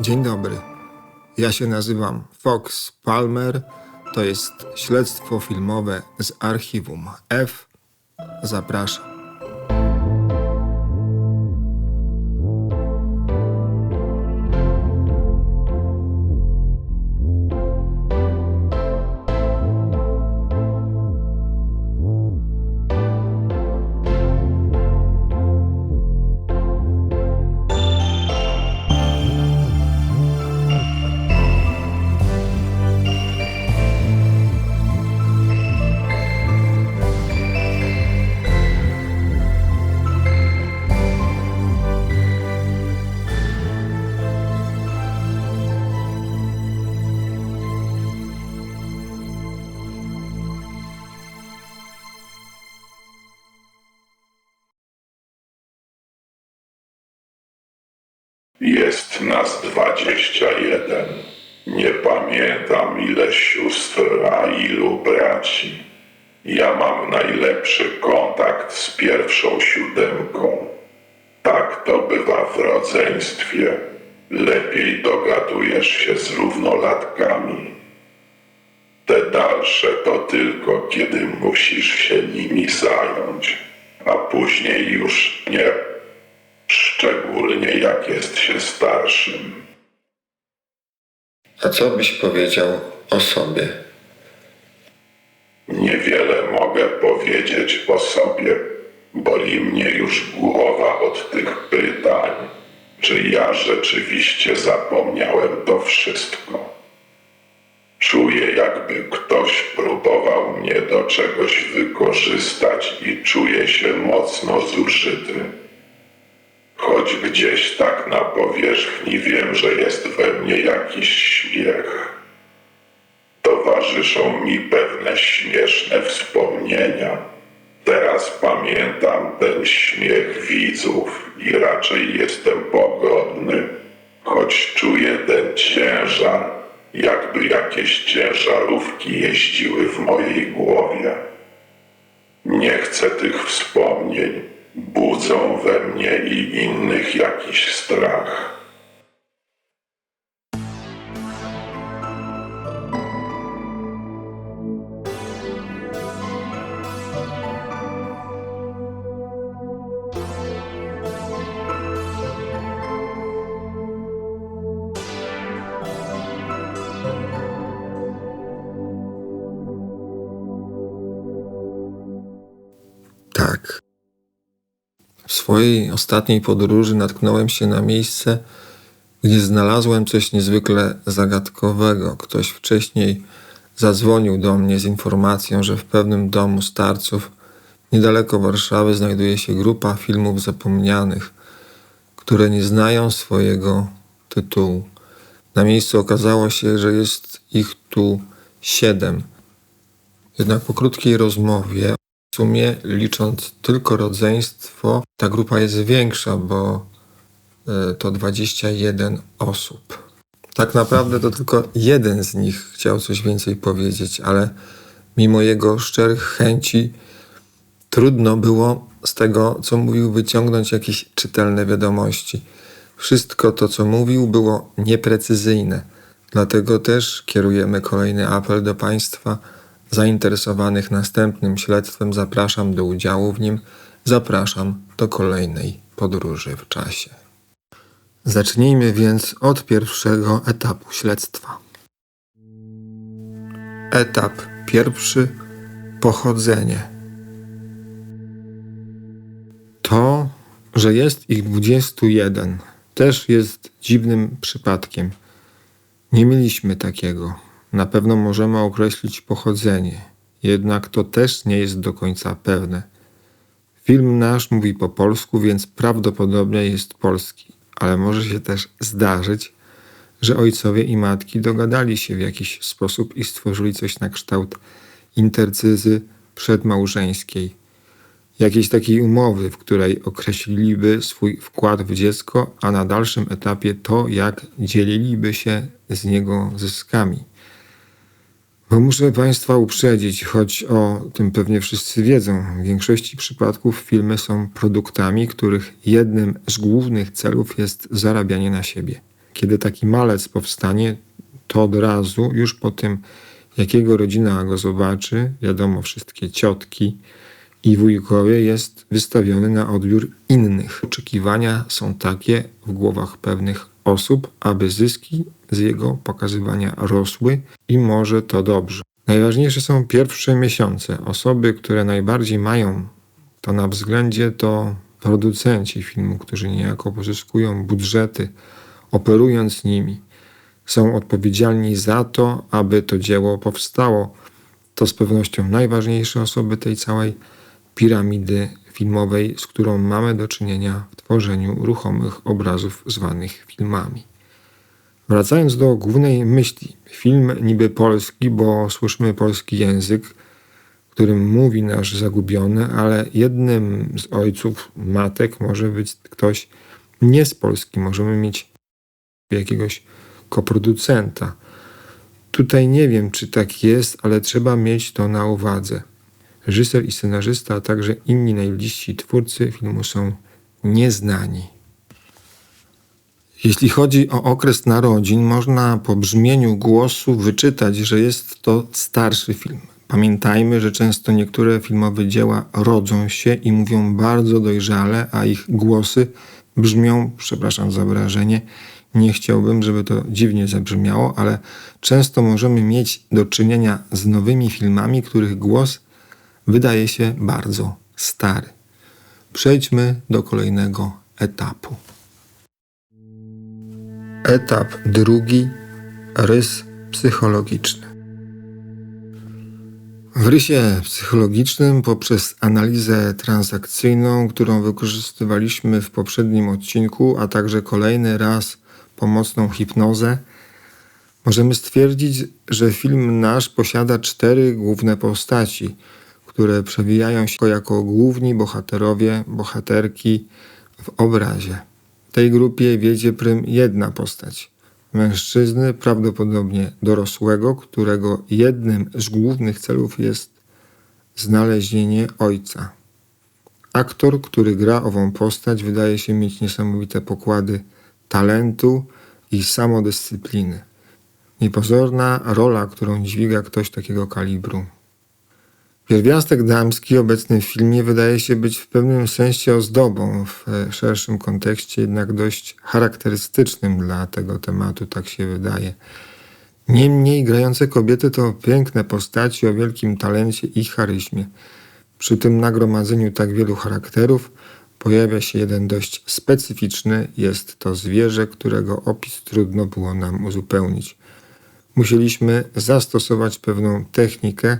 Dzień dobry. Ja się nazywam Fox Palmer. To jest śledztwo filmowe z archiwum F. Zapraszam. Nas dwadzieścia jeden. Nie pamiętam ile sióstr, a ilu braci. Ja mam najlepszy kontakt z pierwszą siódemką. Tak to bywa w rodzeństwie. Lepiej dogadujesz się z równolatkami. Te dalsze to tylko kiedy musisz się nimi zająć, a później już nie. Jak jest się starszym. A co byś powiedział o sobie? Niewiele mogę powiedzieć o sobie. Boli mnie już głowa od tych pytań. Czy ja rzeczywiście zapomniałem to wszystko? Czuję, jakby ktoś próbował mnie do czegoś wykorzystać i czuję się mocno zużyty. Choć gdzieś tak na powierzchni wiem, że jest we mnie jakiś śmiech. Towarzyszą mi pewne śmieszne wspomnienia. Teraz pamiętam ten śmiech widzów i raczej jestem pogodny, choć czuję ten ciężar, jakby jakieś ciężarówki jeździły w mojej głowie. Nie chcę tych wspomnień, budzą we mnie i innych jakiś strach. Swojej ostatniej podróży natknąłem się na miejsce, gdzie znalazłem coś niezwykle zagadkowego. Ktoś wcześniej zadzwonił do mnie z informacją, że w pewnym domu starców niedaleko Warszawy znajduje się grupa filmów zapomnianych, które nie znają swojego tytułu. Na miejscu okazało się, że jest ich tu siedem. Jednak po krótkiej rozmowie w sumie licząc tylko rodzeństwo, ta grupa jest większa, bo e, to 21 osób. Tak naprawdę to tylko jeden z nich chciał coś więcej powiedzieć, ale mimo jego szczerych chęci trudno było z tego, co mówił, wyciągnąć jakieś czytelne wiadomości. Wszystko to, co mówił, było nieprecyzyjne. Dlatego też kierujemy kolejny apel do Państwa zainteresowanych następnym śledztwem. Zapraszam do udziału w nim. Zapraszam do kolejnej podróży w czasie. Zacznijmy więc od pierwszego etapu śledztwa. Etap pierwszy pochodzenie. To, że jest ich 21, też jest dziwnym przypadkiem. Nie mieliśmy takiego. Na pewno możemy określić pochodzenie, jednak to też nie jest do końca pewne. Film nasz mówi po polsku, więc prawdopodobnie jest polski, ale może się też zdarzyć, że ojcowie i matki dogadali się w jakiś sposób i stworzyli coś na kształt intercyzy przedmałżeńskiej. Jakiejś takiej umowy, w której określiliby swój wkład w dziecko, a na dalszym etapie to, jak dzieliliby się z niego zyskami. Bo muszę Państwa uprzedzić, choć o tym pewnie wszyscy wiedzą, w większości przypadków filmy są produktami, których jednym z głównych celów jest zarabianie na siebie. Kiedy taki malec powstanie, to od razu, już po tym, jak jego rodzina go zobaczy, wiadomo, wszystkie ciotki i wujkowie, jest wystawiony na odbiór innych. Oczekiwania są takie w głowach pewnych osób, aby zyski z jego pokazywania rosły i może to dobrze. Najważniejsze są pierwsze miesiące. Osoby, które najbardziej mają to na względzie, to producenci filmu, którzy niejako pozyskują budżety, operując nimi. Są odpowiedzialni za to, aby to dzieło powstało. To z pewnością najważniejsze osoby tej całej piramidy filmowej, z którą mamy do czynienia w tworzeniu ruchomych obrazów zwanych filmami. Wracając do głównej myśli, film niby polski, bo słyszymy polski język, którym mówi nasz zagubiony, ale jednym z ojców, matek może być ktoś nie z Polski. Możemy mieć jakiegoś koproducenta. Tutaj nie wiem, czy tak jest, ale trzeba mieć to na uwadze. Reżyser i scenarzysta, a także inni najbliżsi twórcy filmu są nieznani. Jeśli chodzi o okres narodzin, można po brzmieniu głosu wyczytać, że jest to starszy film. Pamiętajmy, że często niektóre filmowe dzieła rodzą się i mówią bardzo dojrzale, a ich głosy brzmią, przepraszam za wyrażenie, nie chciałbym, żeby to dziwnie zabrzmiało, ale często możemy mieć do czynienia z nowymi filmami, których głos wydaje się bardzo stary. Przejdźmy do kolejnego etapu. Etap drugi rys psychologiczny. W rysie psychologicznym poprzez analizę transakcyjną, którą wykorzystywaliśmy w poprzednim odcinku, a także kolejny raz pomocną hipnozę, możemy stwierdzić, że film nasz posiada cztery główne postaci, które przewijają się jako główni bohaterowie, bohaterki w obrazie. W tej grupie wiedzie prym jedna postać – mężczyzny, prawdopodobnie dorosłego, którego jednym z głównych celów jest znalezienie ojca. Aktor, który gra ową postać, wydaje się mieć niesamowite pokłady talentu i samodyscypliny. Niepozorna rola, którą dźwiga ktoś takiego kalibru. Pierwiastek damski obecny w filmie wydaje się być w pewnym sensie ozdobą, w e, szerszym kontekście jednak dość charakterystycznym dla tego tematu, tak się wydaje. Niemniej grające kobiety to piękne postaci o wielkim talencie i charyzmie. Przy tym nagromadzeniu tak wielu charakterów pojawia się jeden dość specyficzny, jest to zwierzę, którego opis trudno było nam uzupełnić. Musieliśmy zastosować pewną technikę,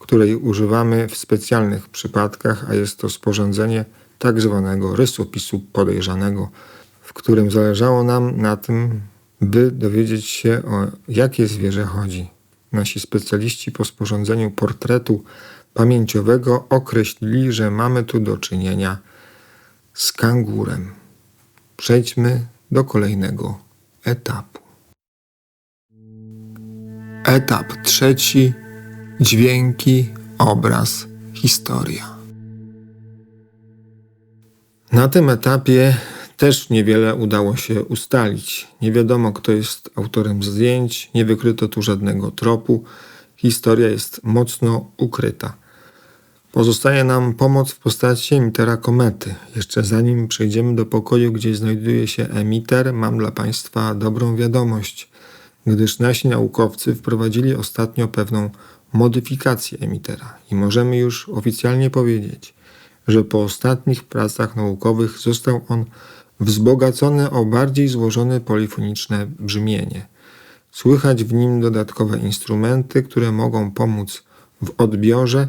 której używamy w specjalnych przypadkach, a jest to sporządzenie tak zwanego rysopisu podejrzanego, w którym zależało nam na tym, by dowiedzieć się o jakie zwierzę chodzi. Nasi specjaliści po sporządzeniu portretu pamięciowego określili, że mamy tu do czynienia z kangurem. Przejdźmy do kolejnego etapu. Etap trzeci dźwięki, obraz, historia. Na tym etapie też niewiele udało się ustalić. Nie wiadomo, kto jest autorem zdjęć, nie wykryto tu żadnego tropu. Historia jest mocno ukryta. Pozostaje nam pomoc w postaci emitera komety. Jeszcze zanim przejdziemy do pokoju, gdzie znajduje się emiter, mam dla Państwa dobrą wiadomość, gdyż nasi naukowcy wprowadzili ostatnio pewną modyfikację emitera i możemy już oficjalnie powiedzieć, że po ostatnich pracach naukowych został on wzbogacony o bardziej złożone polifoniczne brzmienie. Słychać w nim dodatkowe instrumenty, które mogą pomóc w odbiorze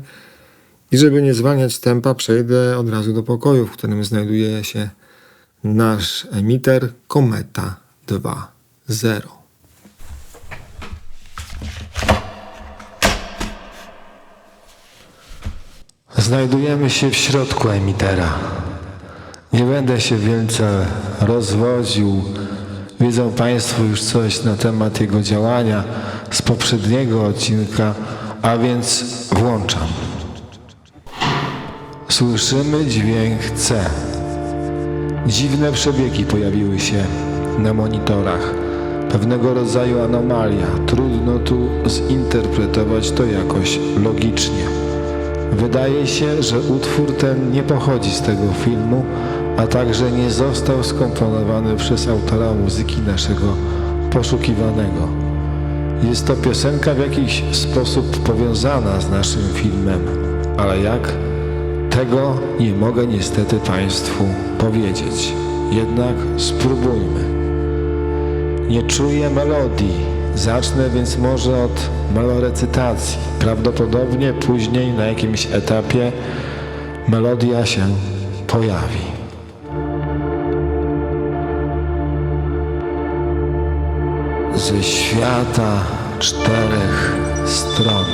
i żeby nie zwalniać tempa, przejdę od razu do pokoju, w którym znajduje się nasz emiter Kometa 2.0. Znajdujemy się w środku emitera. Nie będę się wielce rozwodził. Wiedzą Państwo już coś na temat jego działania z poprzedniego odcinka, a więc włączam. Słyszymy dźwięk C. Dziwne przebiegi pojawiły się. na monitorach. Pewnego rodzaju anomalia. Trudno tu zinterpretować to jakoś logicznie. Wydaje się, że utwór ten nie pochodzi z tego filmu, a także nie został skomponowany przez autora muzyki naszego poszukiwanego. Jest to piosenka w jakiś sposób powiązana z naszym filmem, ale jak? Tego nie mogę niestety Państwu powiedzieć. Jednak spróbujmy. Nie czuję melodii. Zacznę więc może od melorecytacji. Prawdopodobnie później na jakimś etapie melodia się pojawi. Ze świata czterech stron.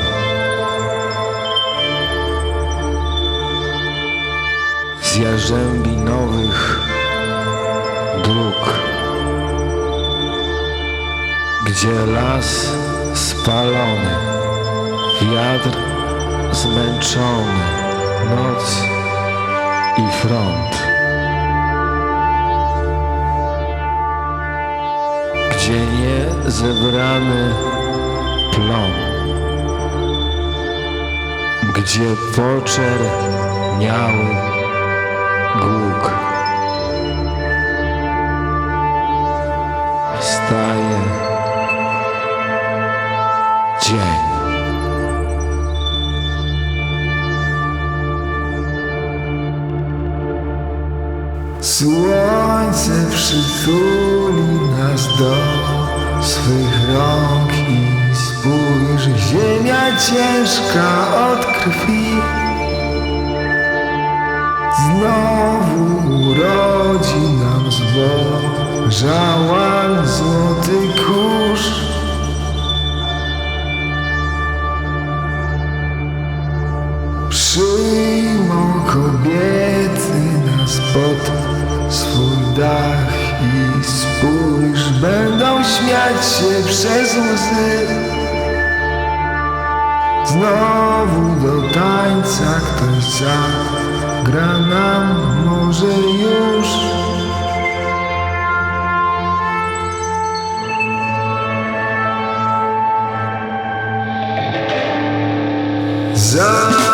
Z jarzębi nowych dróg gdzie las spalony, wiatr zmęczony, noc i front. Gdzie nie zebrany plon, gdzie poczerniały głuk. Słońce przytuli nas do swych rąk i spójrz, ziemia ciężka od krwi. Znowu urodzi nam zboża łan złoty kurz. Przyjmą kobiety nas pod dach i spójrz, będą śmiać się przez łzy. Znowu do tańca ktoś zagra nam może już. Za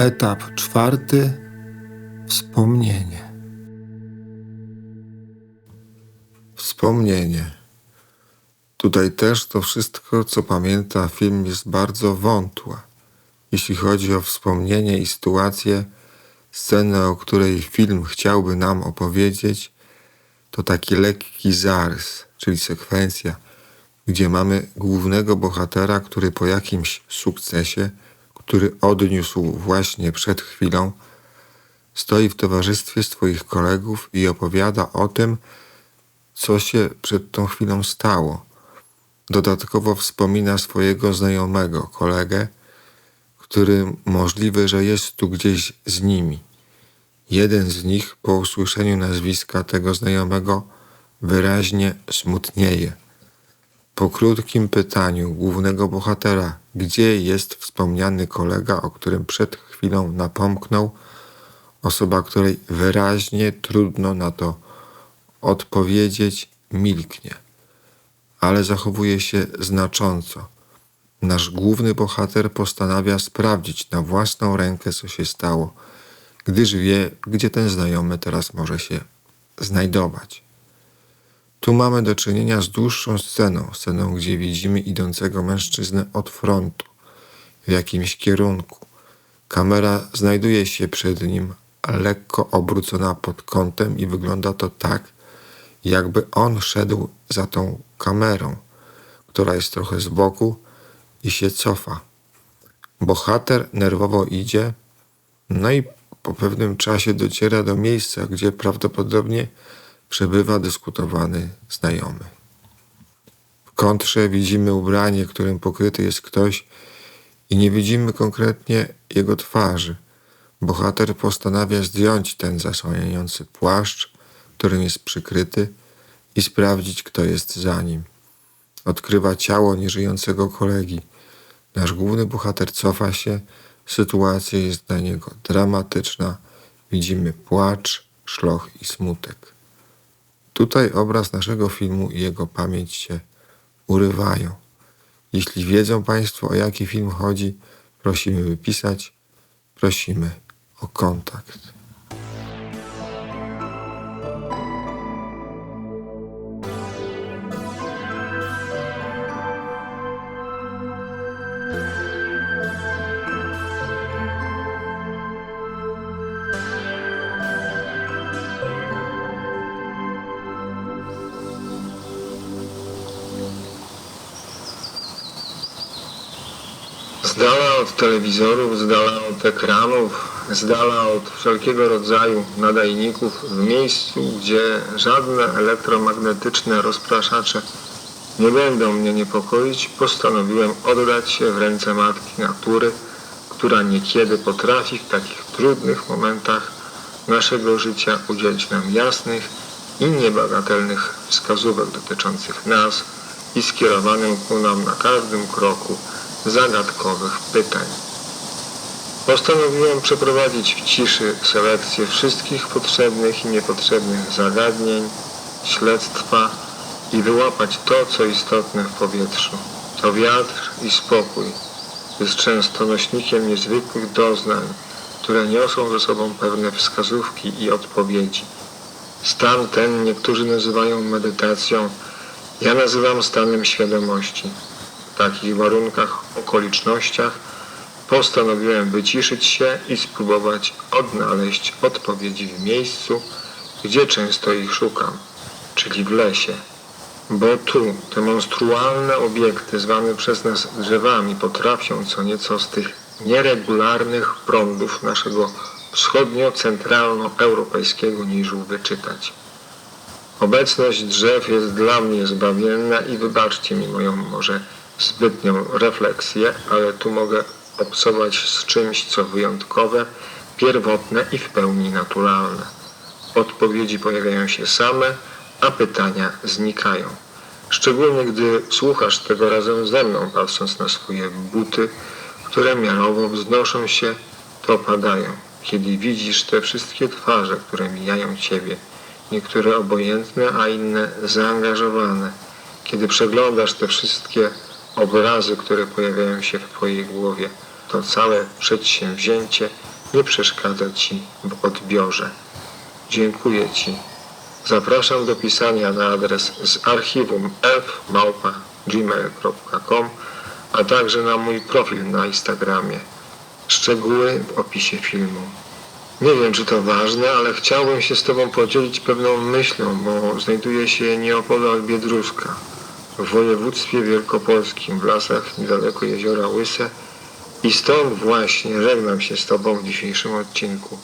Etap czwarty. Wspomnienie. Wspomnienie. Tutaj też to wszystko, co pamięta film, jest bardzo wątłe. Jeśli chodzi o wspomnienie i sytuację, scenę, o której film chciałby nam opowiedzieć, to taki lekki zarys, czyli sekwencja, gdzie mamy głównego bohatera, który po jakimś sukcesie, który odniósł właśnie przed chwilą, stoi w towarzystwie swoich kolegów i opowiada o tym, co się przed tą chwilą stało. Dodatkowo wspomina swojego znajomego, kolegę, który możliwe, że jest tu gdzieś z nimi. Jeden z nich po usłyszeniu nazwiska tego znajomego wyraźnie smutnieje. Po krótkim pytaniu głównego bohatera, gdzie jest wspomniany kolega, o którym przed chwilą napomknął, osoba, której wyraźnie trudno na to odpowiedzieć, milknie, ale zachowuje się znacząco. Nasz główny bohater postanawia sprawdzić na własną rękę, co się stało, gdyż wie, gdzie ten znajomy teraz może się znajdować. Tu mamy do czynienia z dłuższą sceną, sceną, gdzie widzimy idącego mężczyznę od frontu w jakimś kierunku. Kamera znajduje się przed nim, lekko obrócona pod kątem i wygląda to tak, jakby on szedł za tą kamerą, która jest trochę z boku i się cofa. Bohater nerwowo idzie, no i po pewnym czasie dociera do miejsca, gdzie prawdopodobnie przebywa dyskutowany znajomy. W kontrze widzimy ubranie, którym pokryty jest ktoś i nie widzimy konkretnie jego twarzy. Bohater postanawia zdjąć ten zasłaniający płaszcz, którym jest przykryty i sprawdzić, kto jest za nim. Odkrywa ciało nieżyjącego kolegi. Nasz główny bohater cofa się, sytuacja jest dla niego dramatyczna. Widzimy płacz, szloch i smutek. Tutaj obraz naszego filmu i jego pamięć się urywają. Jeśli wiedzą Państwo o jaki film chodzi, prosimy wypisać, prosimy o kontakt. Z dala od telewizorów, z dala od ekranów, z dala od wszelkiego rodzaju nadajników, w miejscu, gdzie żadne elektromagnetyczne rozpraszacze nie będą mnie niepokoić, postanowiłem oddać się w ręce matki natury, która niekiedy potrafi w takich trudnych momentach naszego życia udzielić nam jasnych i niebagatelnych wskazówek dotyczących nas i skierowanych ku nam na każdym kroku zagadkowych pytań. Postanowiłem przeprowadzić w ciszy selekcję wszystkich potrzebnych i niepotrzebnych zagadnień, śledztwa i wyłapać to, co istotne w powietrzu. To wiatr i spokój jest często nośnikiem niezwykłych doznań, które niosą ze sobą pewne wskazówki i odpowiedzi. Stan ten niektórzy nazywają medytacją, ja nazywam stanem świadomości. Takich warunkach, okolicznościach postanowiłem wyciszyć się i spróbować odnaleźć odpowiedzi w miejscu, gdzie często ich szukam, czyli w lesie. Bo tu te monstrualne obiekty zwane przez nas drzewami potrafią co nieco z tych nieregularnych prądów naszego wschodnio-centralnoeuropejskiego niżu wyczytać. Obecność drzew jest dla mnie zbawienna i wybaczcie mi moją może zbytnią refleksję, ale tu mogę obcować z czymś, co wyjątkowe, pierwotne i w pełni naturalne. Odpowiedzi pojawiają się same, a pytania znikają. Szczególnie gdy słuchasz tego razem ze mną, patrząc na swoje buty, które miarowo wznoszą się, to opadają. Kiedy widzisz te wszystkie twarze, które mijają ciebie, niektóre obojętne, a inne zaangażowane, kiedy przeglądasz te wszystkie obrazy, które pojawiają się w Twojej głowie, to całe przedsięwzięcie nie przeszkadza Ci w odbiorze. Dziękuję Ci. Zapraszam do pisania na adres z archiwum f.gmail.com, a także na mój profil na Instagramie. Szczegóły w opisie filmu. Nie wiem, czy to ważne, ale chciałbym się z Tobą podzielić pewną myślą, bo znajduje się nieopodal Biedruska, w województwie wielkopolskim, w lasach niedaleko jeziora Łyse i stąd właśnie żegnam się z Tobą w dzisiejszym odcinku.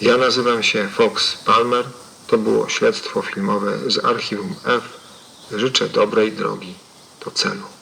Ja nazywam się Fox Palmer, to było śledztwo filmowe z Archiwum F. Życzę dobrej drogi do celu.